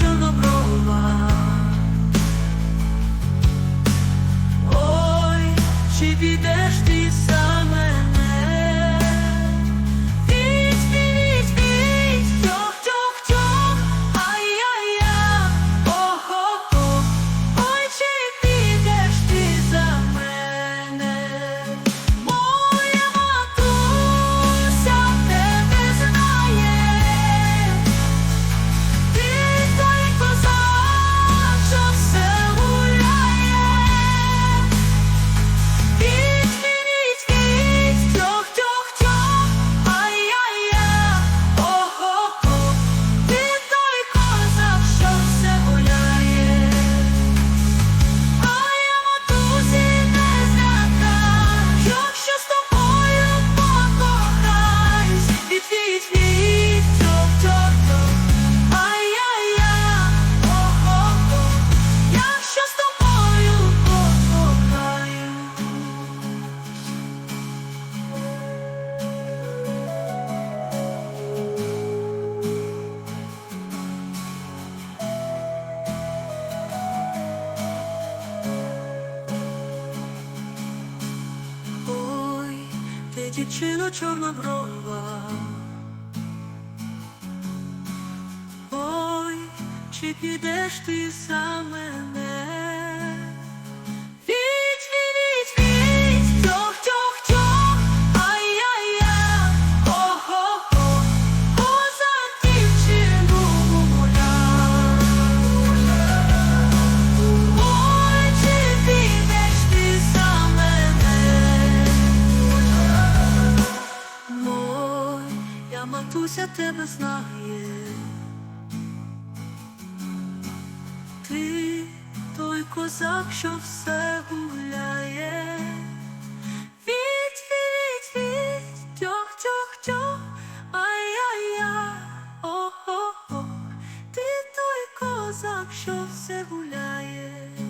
чорноброва, ой, чи підеш ти сам? дівчина чорноброва. Ой, чи підеш ти за мене? тебе знає, ти той козак, що все гуляє, віть, віть, віть, тьох, тьох, тьох, ай-яй-я, о-хо-хо, ти той козак, що все гуляє.